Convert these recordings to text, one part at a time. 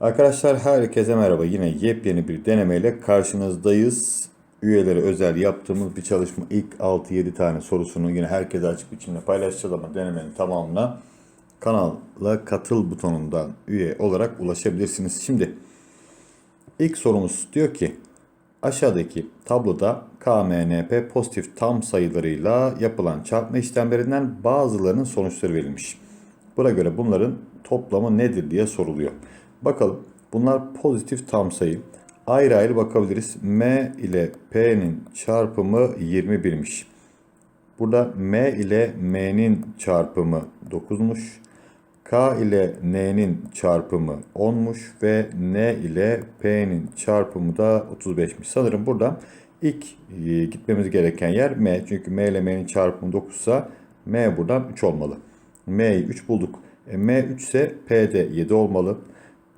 Arkadaşlar herkese merhaba. Yine yepyeni bir denemeyle karşınızdayız. Üyeleri özel yaptığımız bir çalışma ilk 6-7 tane sorusunu yine herkese açık biçimde paylaşacağız ama denemenin tamamına kanala katıl butonundan üye olarak ulaşabilirsiniz. Şimdi ilk sorumuz diyor ki aşağıdaki tabloda KMNP pozitif tam sayılarıyla yapılan çarpma işlemlerinden bazılarının sonuçları verilmiş. Buna göre bunların toplamı nedir diye soruluyor. Bakalım bunlar pozitif tam sayı. Ayrı ayrı bakabiliriz. M ile P'nin çarpımı 21'miş. Burada M ile M'nin çarpımı 9'muş. K ile N'nin çarpımı 10'muş ve N ile P'nin çarpımı da 35'miş. Sanırım burada ilk e, gitmemiz gereken yer M. Çünkü M ile M'nin çarpımı 9 ise M buradan 3 olmalı. M'yi 3 bulduk. E, M 3 ise P de 7 olmalı.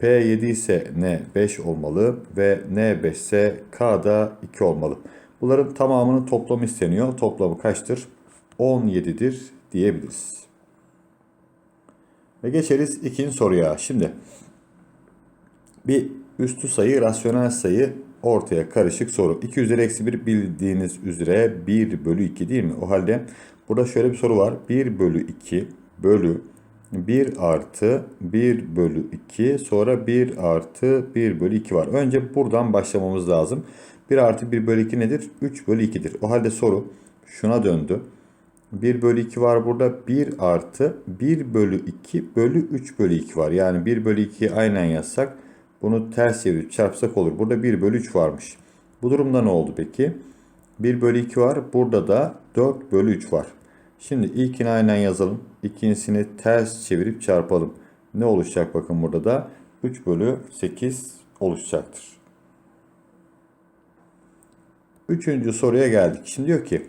P 7 ise N 5 olmalı ve N 5 ise K da 2 olmalı. Bunların tamamının toplamı isteniyor. Toplamı kaçtır? 17'dir diyebiliriz. Ve geçeriz ikinci soruya. Şimdi bir üstü sayı, rasyonel sayı ortaya karışık soru. 2 üzeri eksi 1 bildiğiniz üzere 1 bölü 2 değil mi? O halde burada şöyle bir soru var. 1 bölü 2 bölü 1 artı 1 bölü 2 sonra 1 artı 1 bölü 2 var. Önce buradan başlamamız lazım. 1 artı 1 bölü 2 nedir? 3 bölü 2'dir. O halde soru şuna döndü. 1 bölü 2 var burada. 1 artı 1 bölü 2 bölü 3 bölü 2 var. Yani 1 bölü 2'yi aynen yazsak bunu ters çevirip çarpsak olur. Burada 1 bölü 3 varmış. Bu durumda ne oldu peki? 1 bölü 2 var. Burada da 4 bölü 3 var. Şimdi ilkini aynen yazalım. İkincisini ters çevirip çarpalım. Ne oluşacak bakın burada da 3 bölü 8 oluşacaktır. Üçüncü soruya geldik. Şimdi diyor ki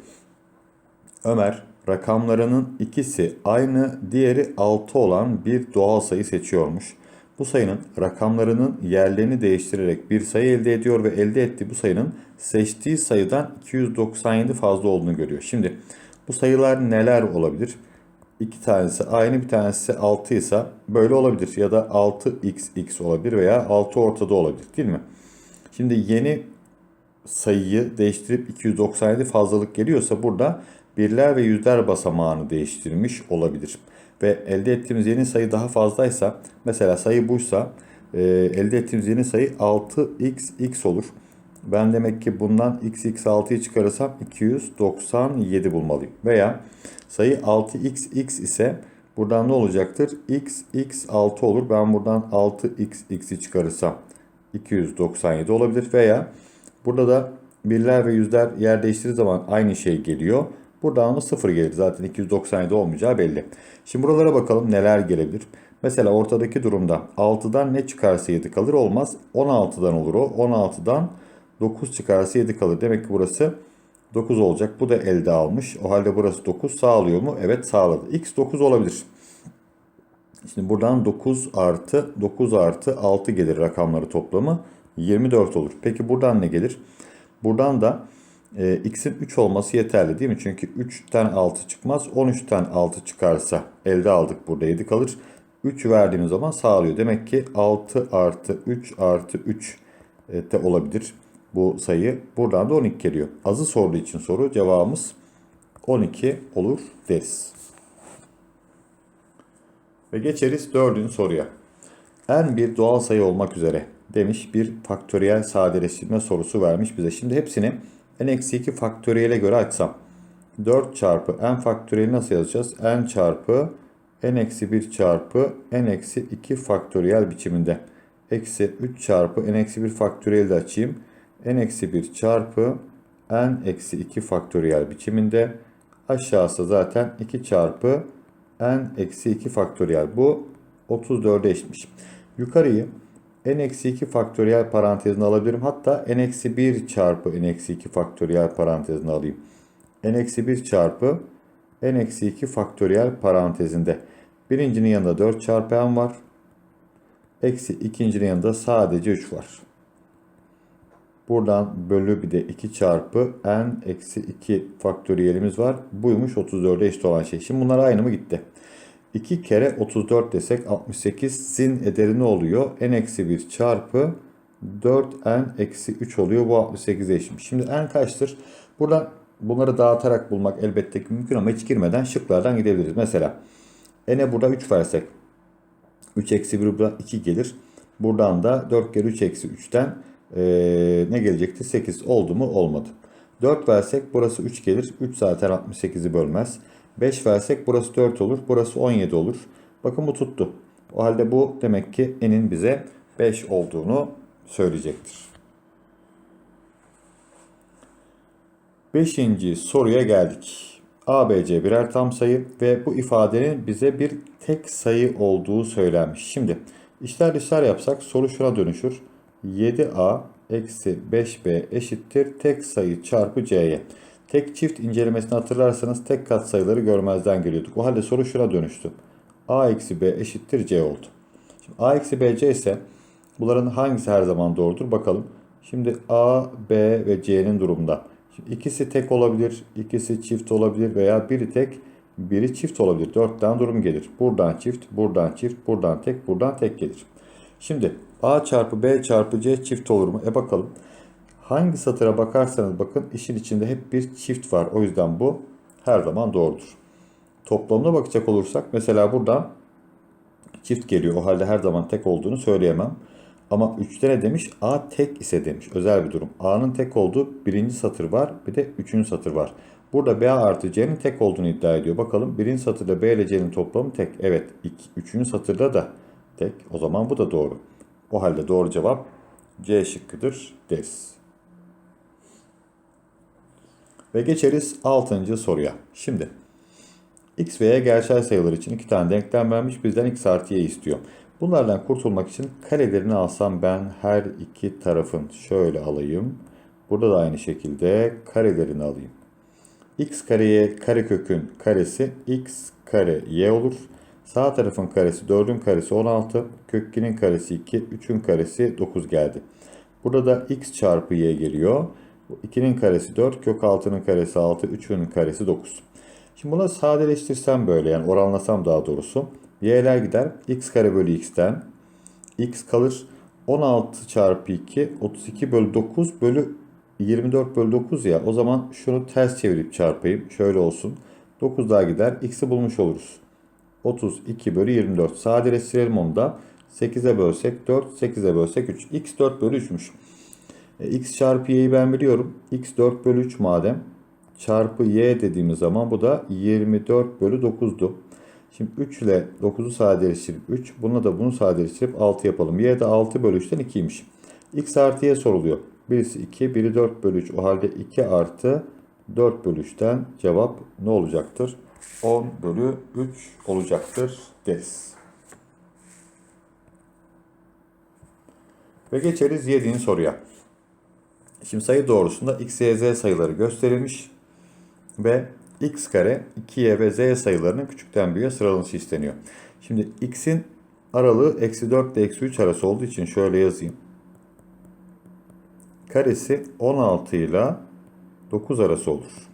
Ömer rakamlarının ikisi aynı diğeri 6 olan bir doğal sayı seçiyormuş. Bu sayının rakamlarının yerlerini değiştirerek bir sayı elde ediyor ve elde ettiği bu sayının seçtiği sayıdan 297 fazla olduğunu görüyor. Şimdi bu sayılar neler olabilir? İki tanesi aynı bir tanesi 6 ise böyle olabilir ya da 6xx olabilir veya 6 ortada olabilir değil mi? Şimdi yeni sayıyı değiştirip 297 fazlalık geliyorsa burada birler ve yüzler basamağını değiştirmiş olabilir. Ve elde ettiğimiz yeni sayı daha fazlaysa mesela sayı buysa e, elde ettiğimiz yeni sayı 6xx olur. Ben demek ki bundan x x 6'yı çıkarırsam 297 bulmalıyım. Veya sayı 6xx ise buradan ne olacaktır? x x 6 olur. Ben buradan 6xx'i çıkarırsam 297 olabilir. Veya burada da birler ve yüzler yer değiştirdiği zaman aynı şey geliyor. Buradan da 0 gelir. Zaten 297 olmayacağı belli. Şimdi buralara bakalım neler gelebilir. Mesela ortadaki durumda 6'dan ne çıkarsa 7 kalır olmaz. 16'dan olur o. 16'dan 9 çıkarsa 7 kalır. Demek ki burası 9 olacak. Bu da elde almış. O halde burası 9 sağlıyor mu? Evet sağladı. X 9 olabilir. Şimdi buradan 9 artı 9 artı 6 gelir rakamları toplamı. 24 olur. Peki buradan ne gelir? Buradan da e, x'in 3 olması yeterli değil mi? Çünkü 3'ten 6 çıkmaz. 13'ten 6 çıkarsa elde aldık burada 7 kalır. 3 verdiğimiz zaman sağlıyor. Demek ki 6 artı 3 artı 3 de olabilir bu sayı. Buradan da 12 geliyor. Azı sorduğu için soru cevabımız 12 olur deriz. Ve geçeriz dördüncü soruya. En bir doğal sayı olmak üzere demiş bir faktöriyel sadeleştirme sorusu vermiş bize. Şimdi hepsini n-2 faktöriyele göre açsam. 4 çarpı n faktöriyeli nasıl yazacağız? n çarpı n-1 çarpı n-2 faktöriyel biçiminde. Eksi 3 çarpı n-1 faktöriyeli de açayım. N-1 çarpı n-2 faktöriyel biçiminde. Aşağısı zaten 2 çarpı n-2 faktöriyel. Bu 34'e eşitmiş. Yukarıyı n-2 faktöriyel parantezine alabilirim. Hatta n-1 çarpı n-2 faktöriyel parantezine alayım. n-1 çarpı n-2 faktöriyel parantezinde. Birincinin yanında 4 çarpı n var. Eksi ikincinin yanında sadece 3 var. Buradan bölü bir de 2 çarpı n eksi 2 faktöriyelimiz var. Buymuş 34'e eşit olan şey. Şimdi bunlar aynı mı gitti? 2 kere 34 desek 68 sin ederi ne oluyor? n eksi 1 çarpı 4n eksi 3 oluyor. Bu 68'e eşit. Şimdi n kaçtır? Buradan bunları dağıtarak bulmak elbette ki mümkün ama hiç girmeden şıklardan gidebiliriz. Mesela n'e burada 3 versek 3 eksi 1 burada 2 gelir. Buradan da 4 kere 3 eksi 3'ten eee, ne gelecekti? 8 oldu mu? Olmadı. 4 versek burası 3 gelir. 3 zaten 68'i bölmez. 5 versek burası 4 olur. Burası 17 olur. Bakın bu tuttu. O halde bu demek ki n'in bize 5 olduğunu söyleyecektir. Beşinci soruya geldik. ABC birer tam sayı ve bu ifadenin bize bir tek sayı olduğu söylenmiş. Şimdi işler dışlar yapsak soru şuna dönüşür. 7A eksi 5B eşittir tek sayı çarpı C'ye. Tek çift incelemesini hatırlarsanız tek kat sayıları görmezden geliyorduk. O halde soru şuna dönüştü. A eksi B eşittir C oldu. Şimdi A eksi B C ise bunların hangisi her zaman doğrudur bakalım. Şimdi A, B ve C'nin durumda. Şimdi ikisi tek olabilir, ikisi çift olabilir veya biri tek, biri çift olabilir. Dört tane durum gelir. Buradan çift, buradan çift, buradan tek, buradan tek gelir. Şimdi A çarpı B çarpı C çift olur mu? E bakalım. Hangi satıra bakarsanız bakın işin içinde hep bir çift var. O yüzden bu her zaman doğrudur. Toplamına bakacak olursak mesela buradan çift geliyor. O halde her zaman tek olduğunu söyleyemem. Ama 3'te ne demiş? A tek ise demiş. Özel bir durum. A'nın tek olduğu birinci satır var. Bir de üçüncü satır var. Burada B artı C'nin tek olduğunu iddia ediyor. Bakalım birinci satırda B ile C'nin toplamı tek. Evet. Iki, üçüncü satırda da tek. O zaman bu da doğru. O halde doğru cevap C şıkkıdır deriz. Ve geçeriz 6. soruya. Şimdi x ve y gerçel sayılar için iki tane denklem vermiş. Bizden x artı y istiyor. Bunlardan kurtulmak için karelerini alsam ben her iki tarafın şöyle alayım. Burada da aynı şekilde karelerini alayım. x kareye karekökün karesi x kare y olur. Sağ tarafın karesi 4'ün karesi 16. Kök 2'nin karesi 2. 3'ün karesi 9 geldi. Burada da x çarpı y geliyor. 2'nin karesi 4. Kök 6'nın karesi 6. 3'ün karesi 9. Şimdi bunu sadeleştirsem böyle yani oranlasam daha doğrusu. Y'ler gider. x kare bölü x'ten. x kalır. 16 çarpı 2 32 bölü 9 bölü 24 bölü 9 ya. O zaman şunu ters çevirip çarpayım. Şöyle olsun. 9 daha gider. x'i bulmuş oluruz. 32 bölü 24. Sadeleştirelim onu da. 8'e bölsek 4, 8'e bölsek 3. x 4 bölü 3'müş. E, x çarpı y'yi ben biliyorum. x 4 bölü 3 madem. Çarpı y dediğimiz zaman bu da 24 bölü 9'du. Şimdi 3 ile 9'u sadeleştirip 3. Buna da bunu sadeleştirip 6 yapalım. Y de 6 bölü 3'ten 2'ymiş. X artı Y soruluyor. Birisi 2, biri 4 bölü 3. O halde 2 artı 4 bölü 3'ten cevap ne olacaktır? 10 bölü 3 olacaktır deriz. Ve geçeriz 7. soruya. Şimdi sayı doğrusunda x, y, z sayıları gösterilmiş ve x kare, 2y ve z sayılarının küçükten büyüğe sıralanışı isteniyor. Şimdi x'in aralığı eksi 4 ile eksi 3 arası olduğu için şöyle yazayım. Karesi 16 ile 9 arası olur.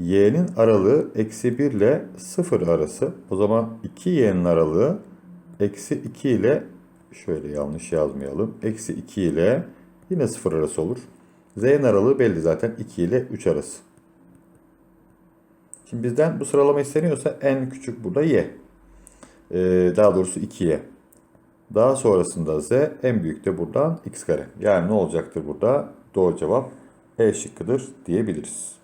Y'nin aralığı eksi 1 ile 0 arası. O zaman 2y'nin aralığı eksi 2 ile şöyle yanlış yazmayalım. Eksi 2 ile yine 0 arası olur. Z'nin aralığı belli zaten 2 ile 3 arası. Şimdi bizden bu sıralama isteniyorsa en küçük burada y. Ee, daha doğrusu 2y. Daha sonrasında z en büyük de buradan x kare. Yani ne olacaktır burada? Doğru cevap E şıkkıdır diyebiliriz.